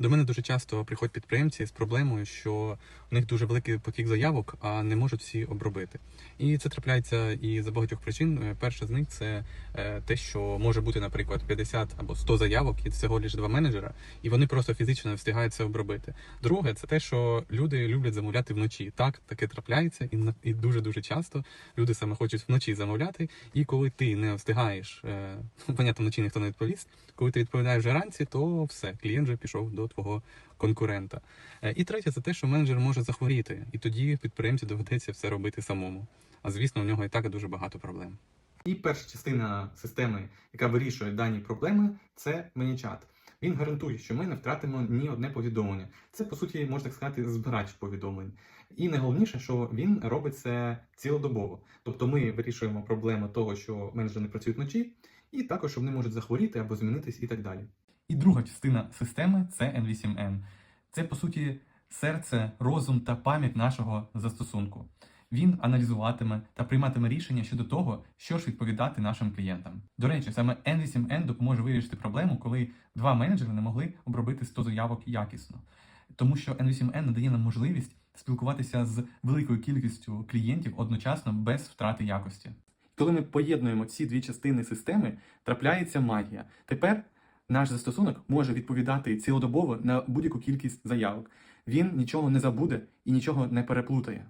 До мене дуже часто приходять підприємці з проблемою, що у них дуже великий потік заявок, а не можуть всі обробити. І це трапляється і за багатьох причин. Е, Перша з них це е, те, що може бути, наприклад, 50 або 100 заявок, і всього лише два менеджера, і вони просто фізично не встигають це обробити. Друге, це те, що люди люблять замовляти вночі. Так, таке трапляється, і дуже дуже часто люди саме хочуть вночі замовляти. І коли ти не встигаєш, е, понятно, вночі ніхто не відповість. Коли ти відповідаєш вже ранці, то все, клієнт вже пішов до твого конкурента. Е, І третє, це те, що менеджер може захворіти, і тоді підприємцю доведеться все робити самому. А звісно, у нього і так дуже багато проблем. І перша частина системи, яка вирішує дані проблеми, це ManyChat. Він гарантує, що ми не втратимо ні одне повідомлення. Це, по суті, можна так сказати, збирач повідомлень. І найголовніше, що він робить це цілодобово. Тобто ми вирішуємо проблему того, що менеджери не працюють вночі, і також що вони можуть захворіти або змінитись і так далі. І друга частина системи це N8N. Це по суті серце, розум та пам'ять нашого застосунку. Він аналізуватиме та прийматиме рішення щодо того, що ж відповідати нашим клієнтам. До речі, саме N8N допоможе вирішити проблему, коли два менеджери не могли обробити 100 заявок якісно. Тому що N8N надає нам можливість спілкуватися з великою кількістю клієнтів одночасно без втрати якості. Коли ми поєднуємо ці дві частини системи, трапляється магія. Тепер наш застосунок може відповідати цілодобово на будь-яку кількість заявок. Він нічого не забуде і нічого не переплутає.